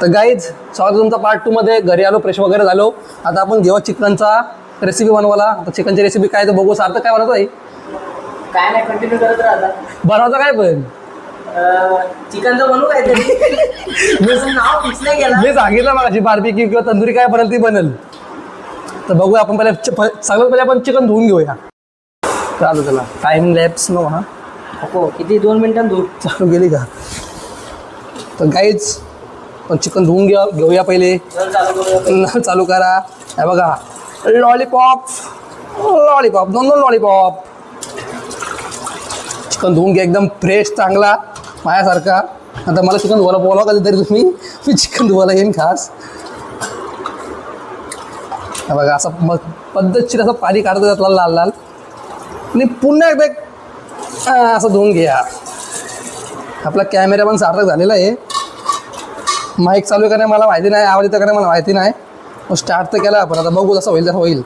तर गाईज स्वागत तुमचा पार्ट टू मध्ये. घरी आलो फ्रेश वगैरे झालो. आता आपण घेऊ चिकनचा रेसिपी बनवायला आता चिकनची रेसिपी काय तर बघू. सार्थक काय बनवतो आहे? काय नाही कंटिन्यू करत काय पण? चिकनचं बनवू काहीतरी. नाव फिक्स नाही केलं. मी सांगितलं बार्बिक्यू किंवा तंदुरी काय बनल ती बनल. तर बघूया आपण पहिले सगळ्यात पहिले आपण चिकन धुवून घेऊया. चालू चला. टाइम लॅप्स नको ना हो किती? दोन मिनिटां दूर चालू गेली का? तर गाईच पण चिकन धुवून घ्या घेऊया पहिले. चालू करा. हे बघा. लॉलीपॉप लॉलीपॉप दोन दोन लॉलीपॉप चिकन धुवून घ्या एकदम फ्रेश चांगला माझ्यासारखा. आता मला चिकन धुवायला बोलावं कधीतरी तुम्ही. मी चिकन धुवायला येईन खास. हे बघा असं मग पद्धतशीर असं पाणी काढतो त्यातला लाल लाल. आणि पुन्हा एकदा असं धुवून घ्या. आपला कॅमेरा पण सार्थक झालेला आहे. माईक चालू करणे मला माहिती नाही आवाज येतं करणे मला माहिती नाही. मग स्टार्ट तर केला आपण आता बघू जसं होईल तसं होईल.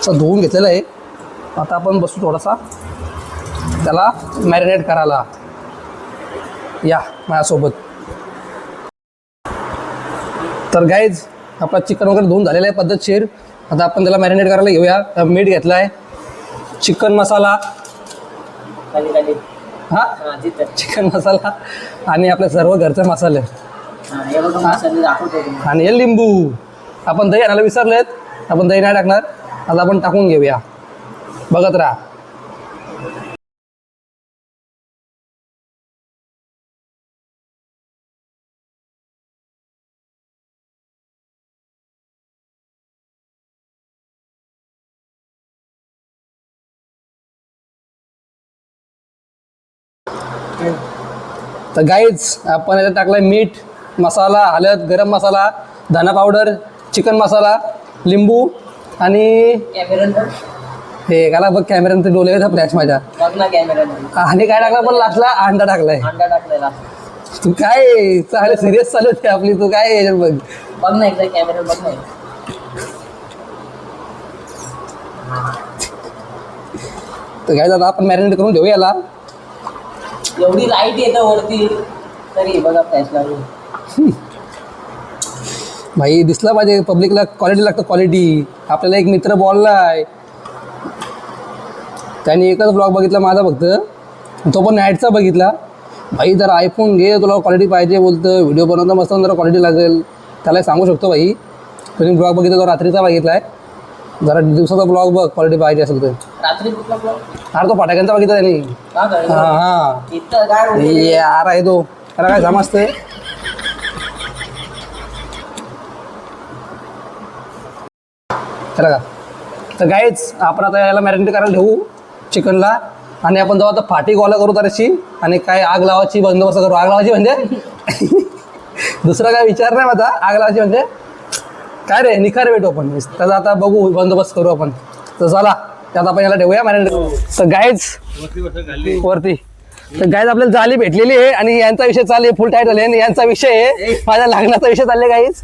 असं धुवून घेतलेलं आहे. आता आपण बसू थोडासा. त्याला मॅरिनेट करायला. या माझ्यासोबत. तर गाईज आपला चिकन वगैरे धुवून झालेला आहे पद्धतशीर. आता आपण त्याला मॅरिनेट करायला घेऊया. मीठ घेतलं आहे चिकन मसाला. खाली खाली हा? चिकन मसाला आणि आपले सर्व घरचे मसाले. आणि हे लिंबू. आपण दही आणायला विसरलेत आपण दही नाही टाकणार. आता आपण टाकून घेऊया. बघत राहा. तर गाईज आपण याच्यात टाकलाय मीठ मसाला हळद गरम मसाला धना पावडर चिकन मसाला लिंबू आणि हे गाला बघ कॅमेऱ्यानं ते डोले येतात फ्लॅश माझ्या. आणि काय टाकलं पण लास्टला अंडा टाकलाय. तू काय चालेल सिरियस चालू होती आपली तू काय याच्यात बघ. बघ ना एकदा कॅमेरा बघ ना. तर काय आता आपण मॅरिनेट करून घेऊ याला. एवढी लाइट येतं वरती तरी बघा फ्लॅश भाई दिसला पाहिजे पब्लिकला क्वालिटी लागतं क्वालिटी आपल्याला एक मित्र बोललाय. त्याने एकच ब्लॉग बघितला माझा फक्त. तो पण नाईटचा बघितला. भाई जरा आयफोन घे तुला क्वालिटी पाहिजे बोलतं. व्हिडिओ बनवता मस्त जरा क्वालिटी लागेल. त्याला सांगू शकतो भाई. तुम्ही ब्लॉग बघितला तो रात्रीचा बघितला आहे जरा दिवसाचा ब्लॉग बघ क्वालिटी पाहिजे असेल तर. रात्री कुठला ब्लॉग? अरे तो फटाक्यांचा बघितला त्यांनी. हां इथं काय? यार आहे? तो. त्याला काय समजते चला का? तर गाईच आपण आता याला मॅरिनेट करायला ठेवू चिकनला. आणि आपण जेव्हा आता फाटी गोला करू त्याची आणि काय आग लावायची बंदोबस्त करू. आग लावायची म्हणजे? दुसरा काय विचार नाही माझा. आग लावायची म्हणजे? काय रे निखार भेटू आपण. त्याचा आता बघू बंदोबस्त करू आपण. तर चला त्यात आपण याला ठेवूया मॅरिनेट तर गाईच वरती तर गाईज आपल्याला जाली भेटलेली आहे आणि यांचा विषय चालू आहे फुल टाईट झाले आणि यांचा विषय आहे माझ्या लग्नाचा विषय चालले गाईज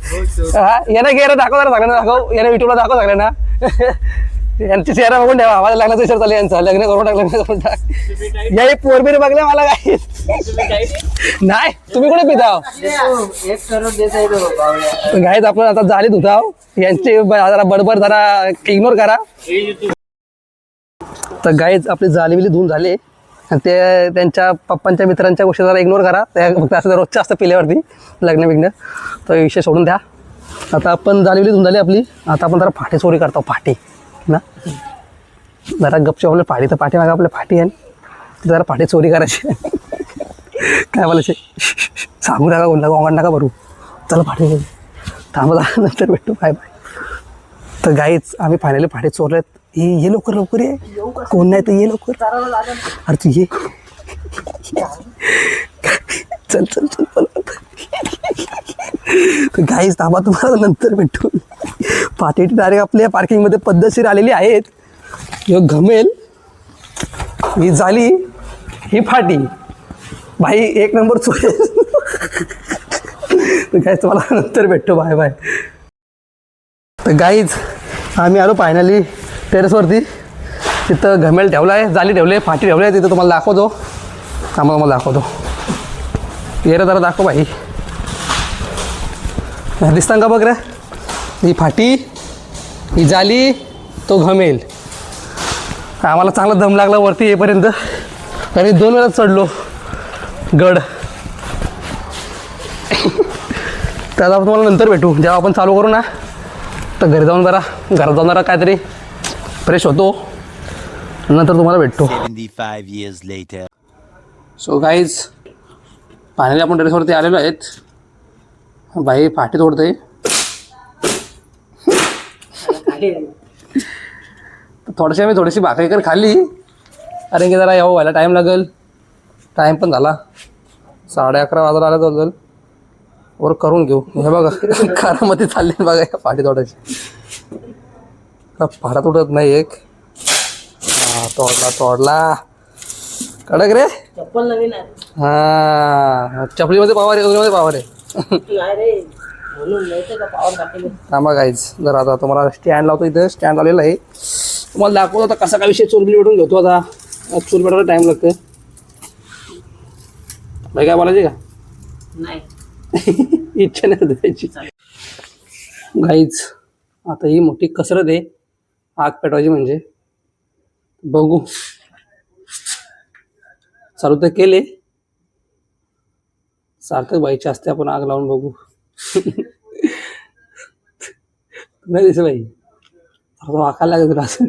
हा यानं गेलं दाखव जरा दाखव. यानं युट्यूबला दाखव सगळ्यांना. यांची चेहरा बघून ठेवा माझ्या लग्नाचा विचार चालू यांचा. लग्न करून टाक लग्न करून टाक. या हे पोरबीर बघले मला काय? नाही तुम्ही कुठे पिताव? देतो, गाईज आपण आता जाली धुताव यांची जरा बडबड जरा इग्नोर करा. तर गाईज आपली जालीबिली धुवून झाले. आणि ते त्यांच्या पप्पांच्या मित्रांच्या गोष्टी जरा इग्नोर करा. त्या फक्त असं रोजच्या असतं पिल्यावरती लग्न बिग्न. तर विषय सोडून द्या. आता आपण जालीबिली धुवून झाली आपली. आता आपण जरा फाटे चोरी करतो फाटे. ना? जरा गपची आपल्या फाटी तर पाठी मागा आपल्या फाटी आहे ना जरा पाठी चोरी करायची. काय बोलायचे? सांगू नका कोणला गोंगाट नका भरू. चला पाठी थांबला थांबा नंतर भेटू. Bye bye. तर गाईच आम्ही फायनली फाटे चोरलेत. ये ये लवकर लवकर ये. कोण नाही तर ये लवकर. अरे तू ये. चल चल चल चल. गाईच थांबा तुम्हाला नंतर भेटू. पाटेटी डायरेक्ट आपल्या पार्किंगमध्ये पद्धतशीर आलेली आहेत. ह्यो घमेल ही झाली ही फाटी. भाई एक नंबर चोरी. गाईज काय तुम्हाला नंतर भेटतो. बाय बाय तर गाईज आम्ही आलो फायनली टेरेसवरती तिथं घमेल ठेवला आहे जाली ठेवले आहे फाटी ठेवले आहे तिथं तुम्हाला दाखवतो. आम्हाला मला दाखवतो. ये जरा दाखव भाई. दिसतं का बघ रे? ही फाटी. ही जाली तो घमेल. आम्हाला चांगला दम लागला वरती येईपर्यंत. आणि दोन वेळा चढलो. गड. त्याला तुम्हाला नंतर भेटू. जेव्हा आपण चालू करू ना तर घरी जाऊन जरा घरात जाऊन जरा काहीतरी फ्रेश होतो. नंतर तुम्हाला भेटतो. 75 years later. So guys finally आपण टेरेसवरती आलेलो आहेत. बाई फाटी तोडते थोडीशी मी थोडीशी भाकरी कर खाल्ली. कारण की जरा यावं व्हायला टाईम लागेल. टाईम पण झाला. साडे अकरा वाजायला आल्या जवळ वर करून घेऊ. हे बघा कारामध्ये चालली बघा या फाटी तोडायची. का फाटा तुटत नाही एक? हा तोडला तोडला. कडक रे. चप्पल नवीन आहे. हा चपलीमध्ये पावर आहे पावर आहे. थांबा गाईज जर आता तुम्हाला स्टँड लावतो इथं. स्टँड लावलेलं आहे. तुम्हाला दाखवतो आता कसा काय विषय चोरबिल भेटून घेतो आता. चूल भेटायला टाईम लागतोय भाई काय बोलायचे का? नाही. इच्छा नाही होत त्याची. गाईज आता ही मोठी कसरत आहे. आग पेटवायची म्हणजे. बघू. चालू तर केले. सार्थक बाईची असते आपण आग लावून बघू. नाही दिसलं बाई? आता वाकायला लागेल तुला असं.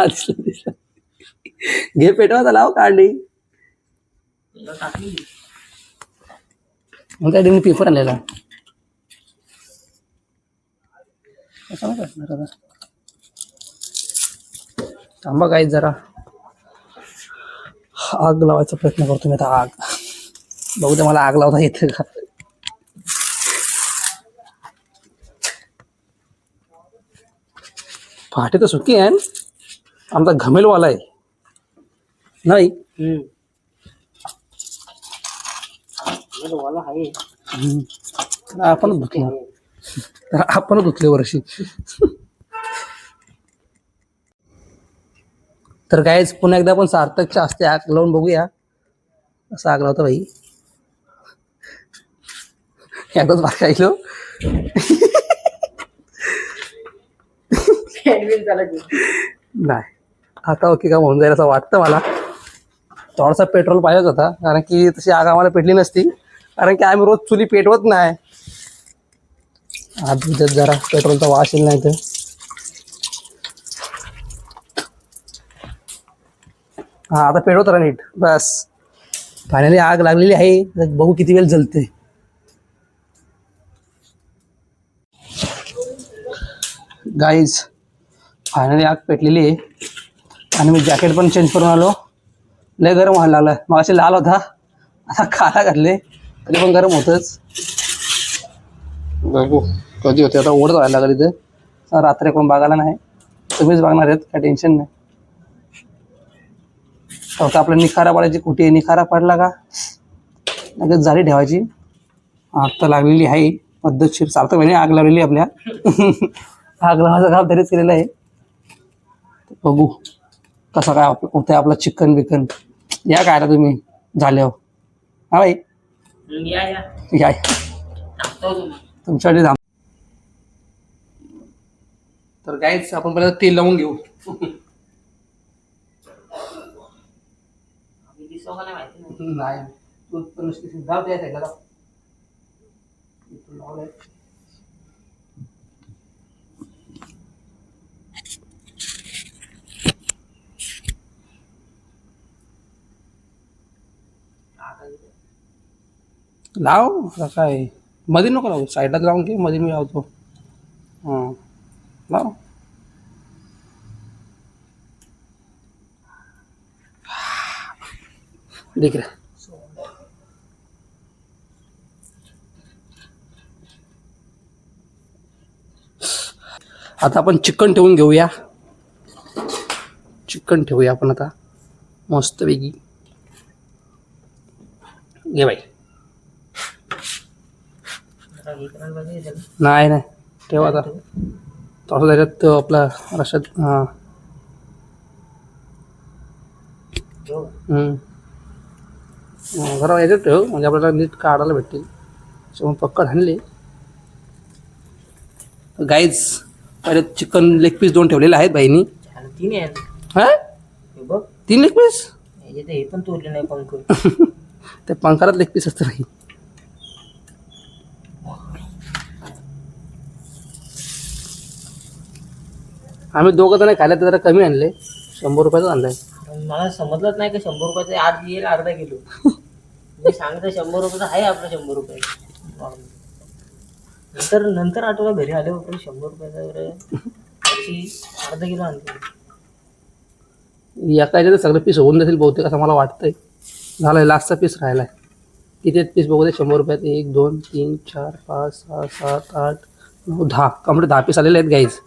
दिसलं दिसलं. घे पेटवा त्याला काढली. मग त्या पेपर आणलेला. कसं नाही करणार आता? थांबा काय जरा. आग लावायचा प्रयत्न करतो मी आता आग. बघू ते मला आग लावता येते का? फाटे तर सुकी आहे. आमचा घमेलवाला आहे. नाही. वाला आहे. तर आपणच धुतला. तर आपणच धुतले वर्षी. तर कायच पुन्हा एकदा आपण सार्थकच्या असते आग लावून बघूया. असं आग लावतं भाई एकदाच बाहेर ऐकलो झाला नाही. आता ओके का होऊन जाईल असं वाटतं मला. थोडासा पेट्रोल पाहिजेच होता कारण की तशी आग आम्हाला पेटली नसती. कारण की आम्ही रोज चुली पेटवत नाही. आधी जरा पेट्रोलचा वास येईल नाही तर. हा आता पेटवत राहा नीट. बस. फायनली आग लागलेली आहे. तर बघू किती वेळ जलते. गाईज फायनली आग पेटलेली आहे. आणि मी जॅकेट पण चेंज करून आलो. लय गरम व्हायला लागलं. मग असे लाल होता. आता काला घातले तरी पण गरम होतच. बघू कधी होते? आता ओढत व्हायला लागलं इथं. रात्री कोण बघायला नाही. तुम्हीच बघणार आहेत. काय टेन्शन नाही. फक्त आपलं निखारा पडायची कुठे निखारा पडला का? लगेच जाळी ठेवायची. आग तर लागलेली आहे. पद्धतशीर. चालतं म्हणजे आग लावलेली आपल्या. आग लावायचं काम तरीच केलेलं आहे. बघू कसं काय होतंय आपलं चिकन बिकन. या काय तुम्ही झाल्यावर. हा भाई हम्म, या या. थांब तर काहीच आपण पहिल्यांदा तेल लावून घेऊ. नाही तू पण नुसती जाऊ द्या साईडला जाऊ. इथून लावलंय. लाव आता काय? मध्ये नको लावू. साईडला लावून घे मध्ये मी लावतो. हां. लाव. देख रे. आता आपण चिकन ठेवून घेऊया. चिकन ठेवूया आपण आता. मस्तपैकी घे बाई जरा हे करायला पाहिजे त्याला. नाही नाही. ठेव आता. थोडं त्याच्यात तो आपला रशात हां. जरा याच्यात ठेव म्हणजे आपल्याला नीट काढायला भेटतील. त्याच्यामुळे पक्कड आणले गाईज पहिले चिकन लेग पीस दोन ठेवलेले आहेत बाईनी तीन हा? हे बघ. तीन लेग पीस हे पण तोडले नाही पंख. ते पंखारात लेग पीस असतं नाही आम्ही दोघं जण खायला तर जरा कमी आणले. शंभर रुपयाचं आणलंय मला समजलंच नाही का शंभर रुपयाचं आज येईल अर्धा किलो. मी सांगतो शंभर रुपयाचं आहे आपलं शंभर रुपये नंतर नंतर आठवलं घरी आले पण शंभर रुपयाचं अशी अर्धा किलो आणते. एका याच्यात सगळे पीस होऊन जातील बहुतेक असं मला वाटतंय. झालंय लास्टचा पीस राहिलाय. किती पीस बघू दे शंभर रुपयात एक दोन तीन चार पाच सहा सात आठ नऊ दहा. कंप्लीट दहा पीस आलेले आहेत गाईज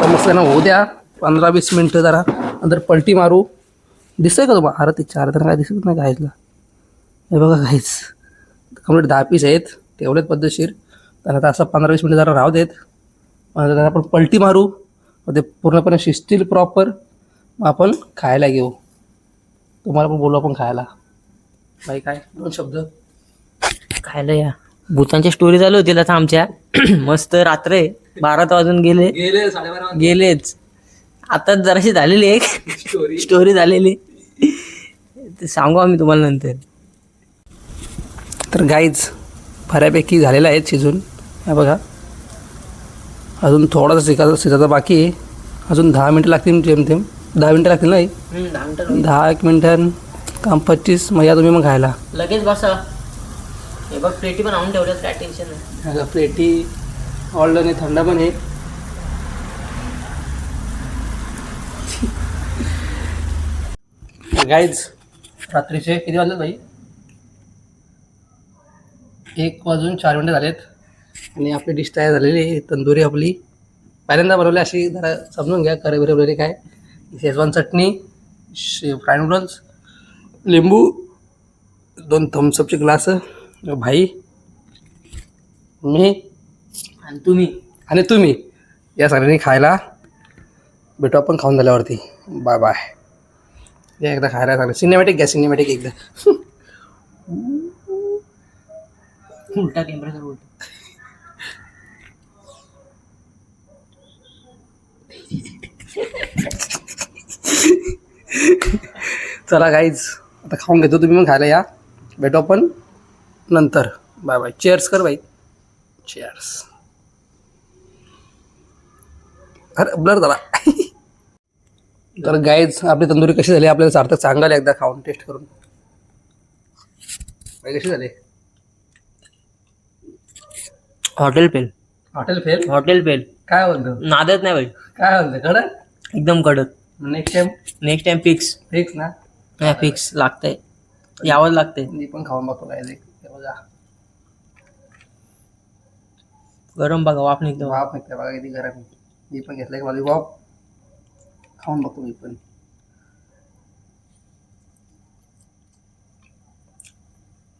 तर मस्त ना होऊ द्या. पंधरा वीस मिनटं जरा नंतर पलटी मारू. दिसतंय का तुम्हाला? अरे ते चार तर काय दिसत नाही गाईजला हे बघा गाईज कंप्लीट दहा पीस आहेत. तेवढेच पद्धतशीर. तर आता असं पंधरा वीस मिनटं जरा राहू देत. मग आपण पलटी मारू. मग ते पूर्णपणे शिजतील प्रॉपर मग आपण खायला घेऊ. तुम्हाला पण बोलू आपण खायला. बाई काय? दोन शब्द. खायला या. भूतांच्या स्टोरी चालू होतील आता आमच्या. मस्त रात्र आहे. बारा तर वाजून गेले. गेले साडेबारा गेलेच. आता जराशी झालेली एक. स्टोरी स्टोरी झालेली. ते सांगू आम्ही तुम्हाला नंतर. तर गाईज बऱ्यापैकी झालेलं आहे शिजून. हे बघा. अजून थोडासा शिकायचा शिजायचा बाकी आहे. अजून दहा मिनटं लागतील जेमतेम. दहा मिनटं लागतील नाही दहा एक मिनटं. काम पच्चीस. मग या तुम्ही मग खायला. लगेच बसा. हे बघ प्लेटी पण आणून ठेवल्यात काय टेन्शन नाही. प्लेटी ऑल्ड आणि थंड पण आहे. गाईज रात्रीचे किती वाजले भाई? एक वाजून चार मिनटं झालेत. आणि आपली डिश तयार झालेली आहे तंदुरी आपली. पहिल्यांदा बनवली अशी जरा समजून घ्या करे बिरे वगैरे काय. शेजवान चटणी शे फ्राय नूडल्स लिंबू दोन थम्सअपचे ग्लास भाई मी आणि तुम्ही? आणि तुम्ही? या सगळ्यांनी खायला. भेटू आपण खाऊन झाल्यावरती. बाय बाय या एकदा खायला सांगलं सिनेमॅटिक घ्या सिनेमॅटिक एकदा. उलटा कॅमेरा बोलतो चला काहीच आता खाऊन घेतो. तुम्ही मग खायला या. भेटू आपण नंतर. बाय बाय चेअर्स कर बाई. चेअर्स अरे ब्लर झाला. तर गाईज आपली तंदुरी कशी झाली? आपल्याला सार्थक सांगाल एकदा खाऊन टेस्ट करून. कशी झाली? हॉटेल पेल हॉटेल फेल हॉटेल पेल काय बोलतो? नादत नाही भाई काय बोलतो? कडं एकदम कडक. Next time next time fix fix ना? नाही फिक्स लागतंय. यावंच लागतंय. मी पण खाऊन बघतो काय ते हे बघा गरम बघा वाफ निघतो. वाफ निघते बघा किती गरम. आहे. मी पण घेतलं की लॉलीपॉप खाऊन बघतो मी पण.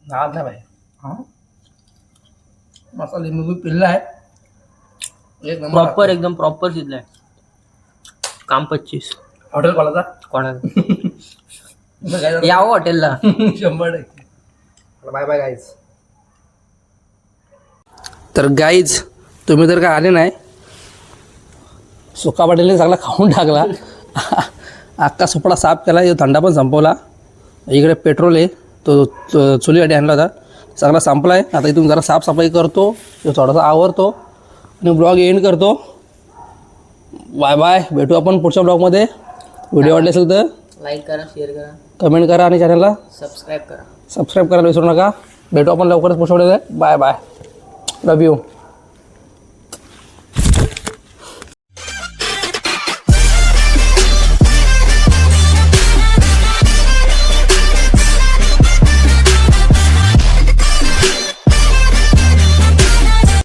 नाद नाही भाई हां? मसाला लिंबू पिल्ला आहे. एक नंबर प्रॉपर एकदम प्रॉपर शिजलाय. काम पच्चीस. हॉटेल कॉलाचा कोणाला यावं हॉटेलला. शंभर टक्के. बाय बाय गाईज तर गाईज तुम्ही जर का आले नाही. सुका पाटीलने चांगला खाऊन टाकला. अख्खा सुपडा साफ केला थंडा पण संपवला. इकडे पेट्रोल आहे तो चुलीसाठी आणला होता. चांगला संपला आहे आता इथून जरा साफसफाई करतो तो थोडासा आवरतो आणि ब्लॉग एंड करतो. बाय बाय भेटू आपण पुढच्या ब्लॉगमध्ये व्हिडिओ आवडले असेल तर लाईक करा शेअर करा. कमेंट करा आणि चॅनलला सबस्क्राईब करा. सबस्क्राईब करायला विसरू नका. भेटू आपण लवकरच पुढच्या बाय बाय लव यू